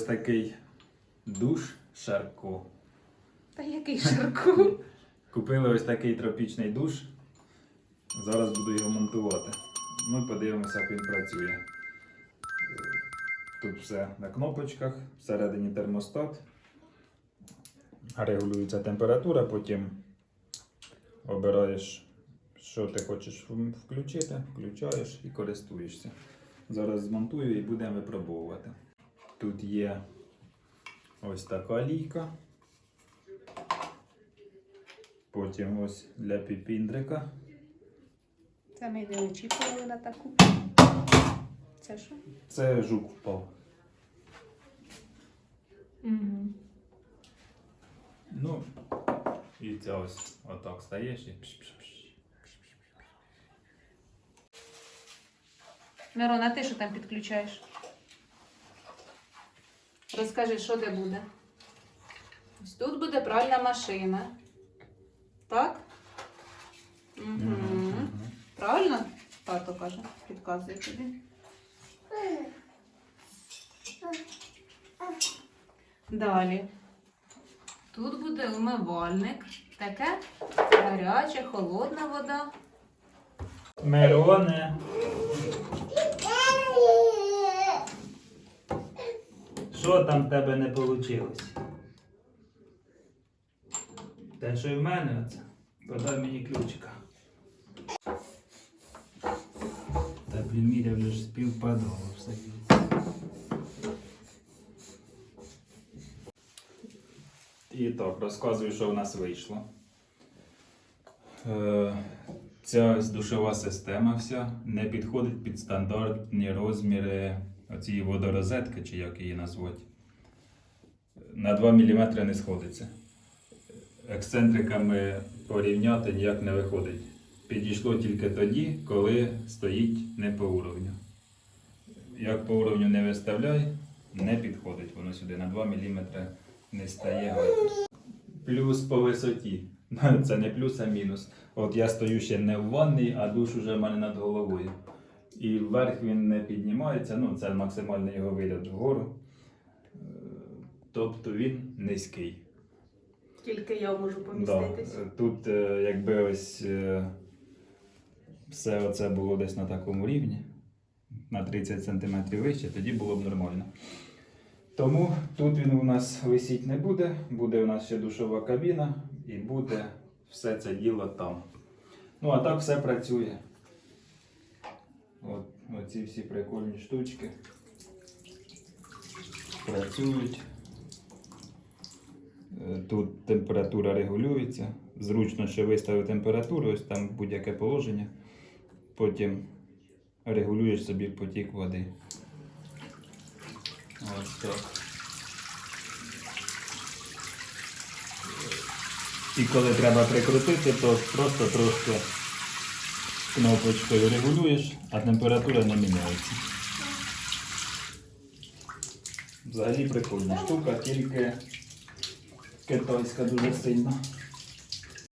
ось такий душ Шарко. Та який шарку? Купили ось такий тропічний душ. Зараз буду його монтувати. Ну, подивимося, як він працює. Тут все на кнопочках, всередині термостат. Регулюється температура, потім обираєш, що ти хочеш включити, включаєш і користуєшся. Зараз змонтую і будемо випробовувати. Тут є ось така лійка. Потім ось для піпіндрика. Це ми не очікували на таку. Це що? Це жук впав. Угу. Ну, і це ось отак стаєш і пш-пш-пш. Мирон, а ти що там підключаєш? Розкажи, що де буде? Ось тут буде пральна машина. Так? Угу. Правильно? Тато каже, підказує тобі. Далі. Тут буде умивальник. Таке гаряча, холодна вода. Мироне. Що там в тебе не вийшло? Те, що й в мене оце. Подай мені ключика. Та міря вже ж співпадало все. І так, розказую, що в нас вийшло. Е, Ця душова система вся не підходить під стандартні розміри цієї водорозетки, чи як її назвати. На 2 мм не сходиться. Ексцентриками порівняти ніяк не виходить. Підійшло тільки тоді, коли стоїть не по уровню. Як по уровню не виставляй, не підходить воно сюди. На 2 мм не стає. Плюс по висоті. Це не плюс, а мінус. От я стою ще не в ванній, а душ уже в мене над головою. І вверх він не піднімається, ну це максимальний його вигляд вгору. Е, Тобто він низький. Тільки я можу Да. е, Тут е, якби ось все оце було десь на такому рівні, на 30 см вище, тоді було б нормально. Тому тут він у нас висіть не буде, буде у нас ще душова кабіна і буде все це діло там. Ну а так все працює. От, оці всі прикольні штучки працюють. Е, Тут температура регулюється. Зручно, що виставив температуру, ось там будь-яке положення. Потім регулюєш собі потік води. Ось так. І коли треба прикрутити, то просто трошки кнопочкою регулюєш, а температура не міняється. Взагалі прикольна штука, тільки китайська дуже сильна.